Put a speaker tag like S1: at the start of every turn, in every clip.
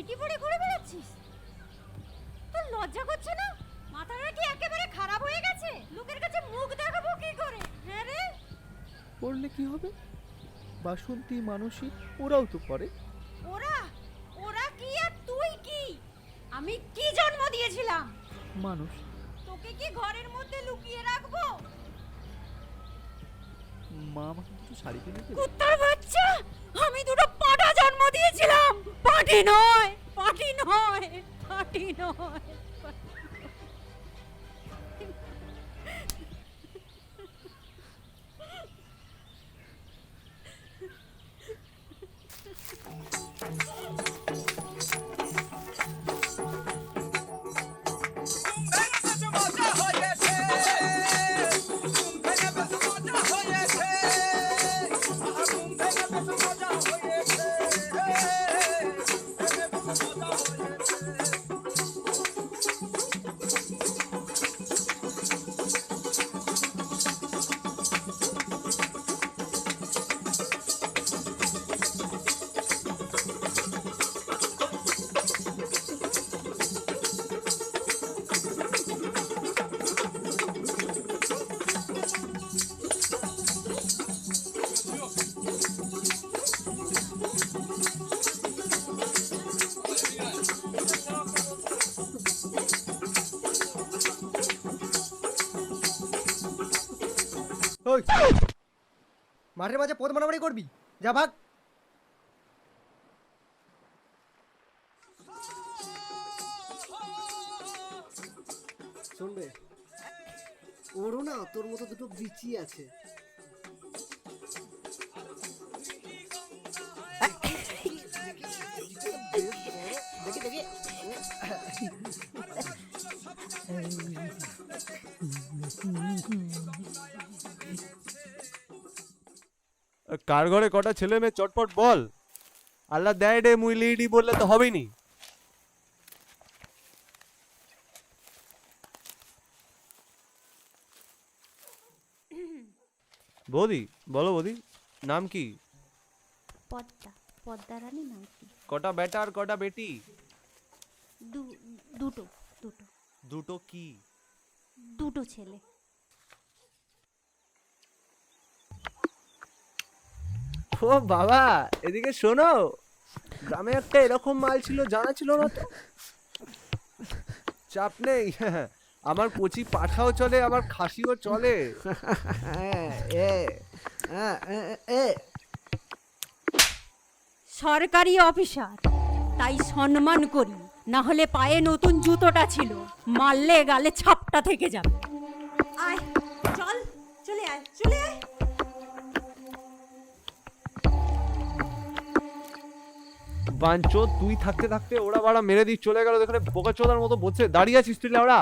S1: Nightie পরে ঘুরে বেড়াচ্ছিস? তোর লজ্জা করছে না? মাথাটা কি একেবারে খারাপ হয়ে গেছে। লোকের কাছে মুখ দেখাবো কি করে? হ্যাঁ রে?
S2: পড়লে কি হবে? বাসন্তী মানসী ওরাও তো পড়ে
S1: ওরা? ওরা কি আর তুই কি? আমি কি জন্ম দিয়েছিলাম?
S2: মানুষ।
S1: তোকে কি ঘরের মধ্যে লুকিয়ে রাখব?
S2: মা আমাকে কিছু শাড়ি কিনে দেবে?
S1: কুত্তার বাচ্চা! আমি দুটো দিয়েছিলাম। পাটি নয় পাটি নয় পাটি নয়।
S3: মাঠের মাঝে পদ মারামারি করবি? যা ভাগ।
S4: শুনবে? ওরও না তোর মতো দুটো বিচি আছে।
S5: কার ঘরে কটা ছেলে মেয়ে চটপট বল। আল্লাহ দেয় ডে মুই লিডি বললে তো হবেই নি বৌদি বলো বৌদি নাম কি?
S1: পদ্মা পদ্মা রানী নাম কি?
S5: কটা বেটা আর কটা বেটি?
S1: দুটো দুটো।
S5: দুটো কি?
S1: দুটো ছেলে।
S5: ও বাবা, এদিকে শোনো। গ্রামে একটা এরকম মাল ছিল, জানা ছিল না তো? চাপ নেই, আমার কচি পাঠাও চলে আমার খাসিও চলে।
S1: সরকারি অফিসার, তাই সম্মান করি। না হলে পায়ে নতুন জুতোটা ছিল, মারলে গালে ছাপটা থেকে যাবে। আয়, চল, চলে আয় চলে আয়।
S5: বাঞ্চো তুই থাকতে থাকতে ওরা বাড়া মেরে দিয়ে চলে গেল এখানে বোকা চোদার মতো বসে দাঁড়িয়ে আছিস তুই ওরা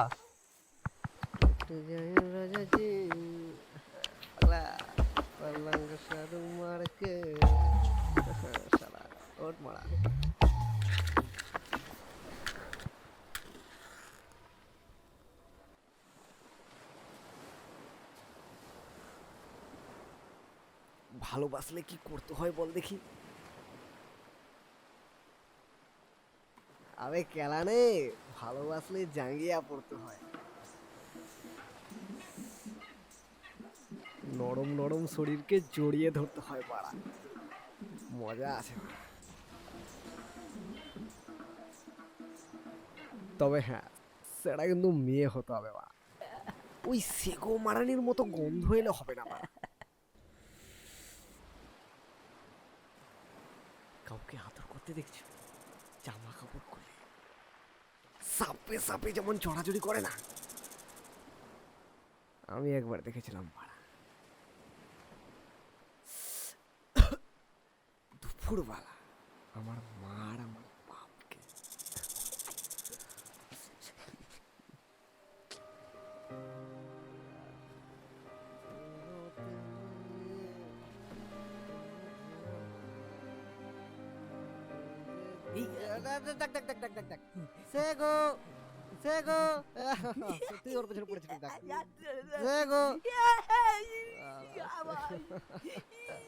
S4: ভালোবাসলে কি করতে হয় বল দেখি। আরে কেলানে, ভালোবাসলে জাঙ্গিয়া পড়তে হয়। নরম নরম শরীরকে জড়িয়ে ধরতে হয় পাড়া। মজা আছে। তবে হ্যাঁ সেটা কিন্তু মেয়ে হতে হবে বা ওই সেগো মারানির মতো গন্ধ এলে হবে না বাড়া কাউকে আদর করতে দেখছ? জামা কাপড় খুলে। সাপে সাপে যেমন চড়াচড়ি করে না। আমি একবার দেখেছিলাম পাড়া দুপুরবেলা আমার মা দেখ দেখ দেখ দেখ দেখ দেখ সে গো তুই ওর পেছনে পড়েছিস দেখ। সেগো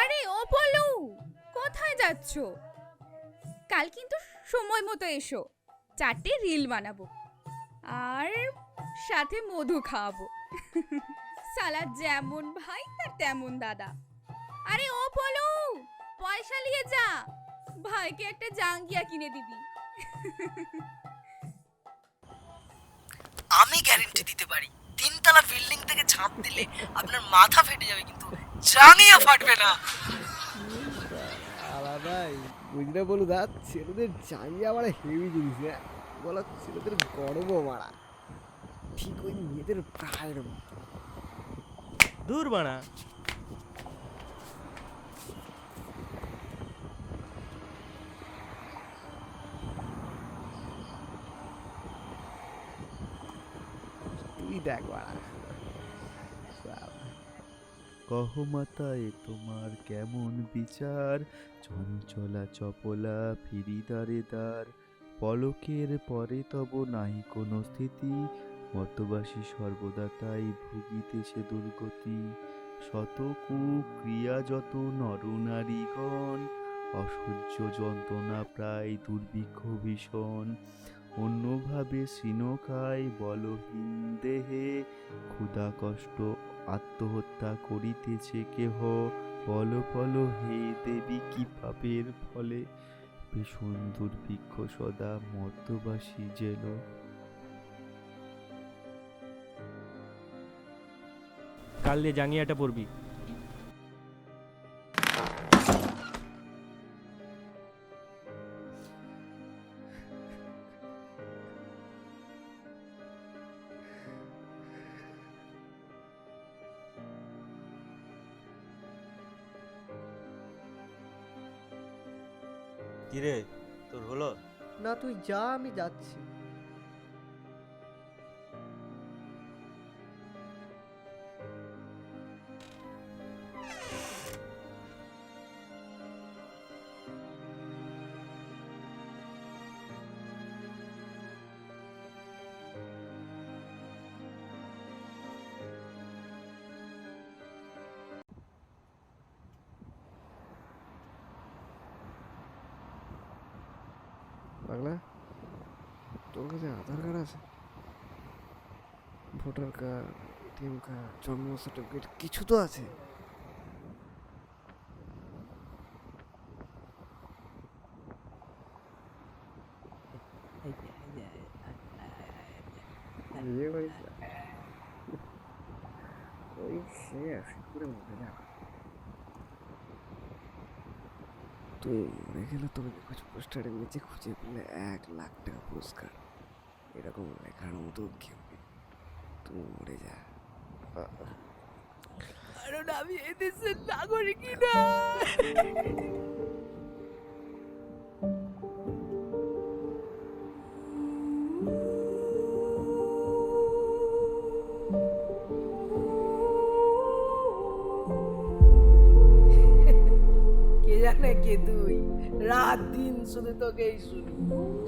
S6: আরে, ও কোথায় যাচ্ছ? কাল কিন্তু সময় মতো এসো, চারটে রিল বানাবো, আর সাথে মধু খাওয়াবো। সালা যেমন ভাই তার তেমন দাদা। আরে, ও পয়সা নিয়ে যা, ভাইকে একটা জাঙ্গিয়া কিনে দিবি।
S7: আমি গ্যারেন্টি দিতে পারি তিনতলা বিল্ডিং থেকে ঝাঁপ দিলে আপনার মাথা ফেটে যাবে কিন্তু। জানিয়ে ফাটবে না।
S4: আলাদাই বুঝলে বলু দা ছেলেদের জাঙ্গিয়া মারা হেভি জিনিস হ্যাঁ? বলা ছেলেদের গর্ব মারা। ঠিক ওই মেয়েদের প্রায়ের
S8: দূর বাড়া
S4: তুই দেখ মারা।
S2: কহ মাতায় তোমার কেমন বিচার? চঞ্চলা চপলা ফিরি দারে দ্বার। পলকের পরে তব নাই কোনো স্থিতি। মর্তবাসী সর্বদা তাই ভুগিতেছে দুর্গতি। শত ক্রিয়া যত নরনারীগণ অসহ্য যন্ত্রণা প্রায় দুর্ভিক্ষ ভীষণ। অন্যভাবে শীনকায় বলহীন দেহে ক্ষুধা কষ্ট আত্মহত্যা করিতেছে কেহ? পল পল হে দেবী, কি পাপের ফলে? ভীষণ দুর্ভিক্ষ সদা মর্তবাসী যেন।
S8: কাল জাঙ্গিয়াটা পরবি।
S9: কিরে তোর হলো?
S3: না তুই যা আমি যাচ্ছি।
S4: পাগলা তোর কাছে আধার কার্ড আছে? ভোটার কার্ড এটিএম কার্ড জন্ম সার্টিফিকেট কিছু তো আছে বিয়ে করিস না? ওই সে আসে করে মরে যা তুই মরে গেলে তবে কিছু পোস্টারের নিচে খুঁজে পেলে এক লাখ টাকা পুরস্কার। এরকম লেখার মতো কেউ নেই। তুমি মরে যা।
S7: কারণ আমি এদেশের নাগরিক না। জানে কে তুই? রাত দিন শুধু তোকেই শুনি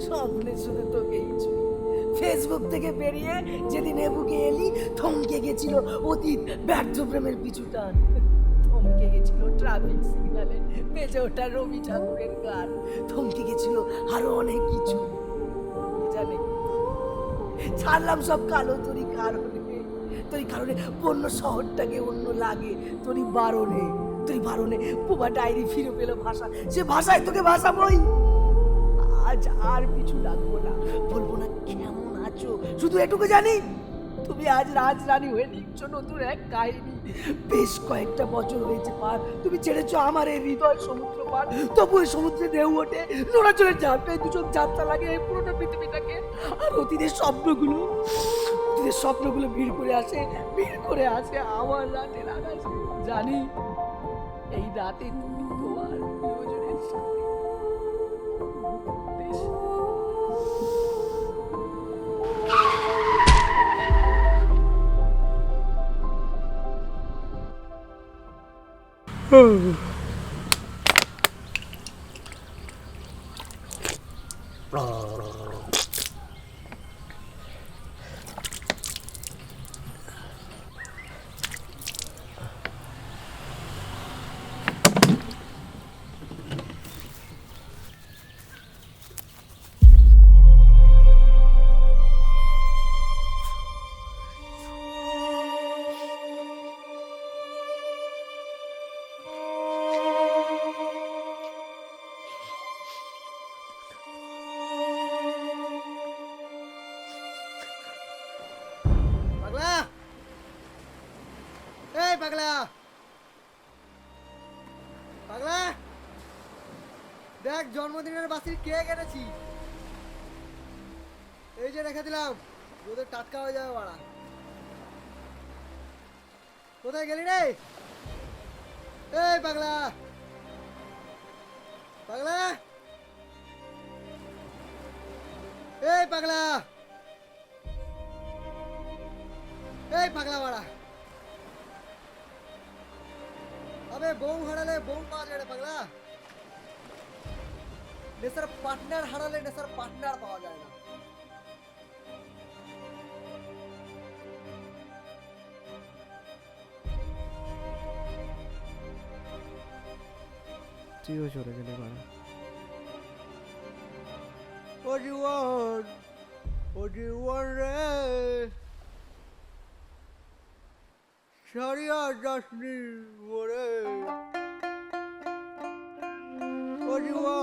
S7: স্বপ্নে শুধু তোকেই শুনি ফেসবুক থেকে বেরিয়ে যেদিন এবুকে এলি, থমকে গেছিল অতীত ব্যর্থ প্রেমের পিছু টান থমকে গেছিল ট্রাফিক সিগনালে বেজে ওঠা রবি ঠাকুরের গান। থমকে গেছিল আরও অনেক কিছু। জানে? ছাড়লাম সব কালো, তোরই কারণে। তোরই কারণে পণ্য শহরটাকে অন্য লাগে, তোরই বারণে। তোরই বারণে পোবা ডায়েরি ফিরে পেল ভাষা। সে ভাষায় তোকে ভাষা বই আজ আর কিছু ডাকবো না। বলব না, কেমন আছো? শুধু এটুকু জানি, তুমি আজ রাজরানী হয়ে লিখছো নতুন এক কাহিনী। বেশ কয়েকটা বছর হয়েছে পার। তুমি ছেড়েছো আমার এই হৃদয় সমুদ্র পার তবু এই সমুদ্রে ঢেউ ওঠে। নোড়াচড়ে ঝাপটায় দুজন যাত্রা লাগে এই পুরোনো পৃথিবীটাকে। আর অতীতের স্বপ্নগুলো অতীতের স্বপ্নগুলো ভিড় করে আসে, ভিড় করে আসে আমার রাতের আকাশে। জানি এই রাতে তুমি তোমার প্রিয়জনের সাথে
S3: Oh. জন্মদিনের বাসির কেক এনেছি। এই যে রেখে দিলাম। রোদে টাটকা হয়ে যাবে বাড়া। কোথায় গেলি রে? এই পাগলা। পাগলা। এই পাগলা। এই পাগলা বাড়া। আবে বউ হারালে বউ পাওয়া যায় পাগলা। নেশার পার্টনার হারালে নেশার পার্টনার পাওয়া যায় না
S4: তুইও চলে গেলে বাড়া
S3: ও জীবন ও জীবন রে সারিয়া যাসনি মোরে ও জীবন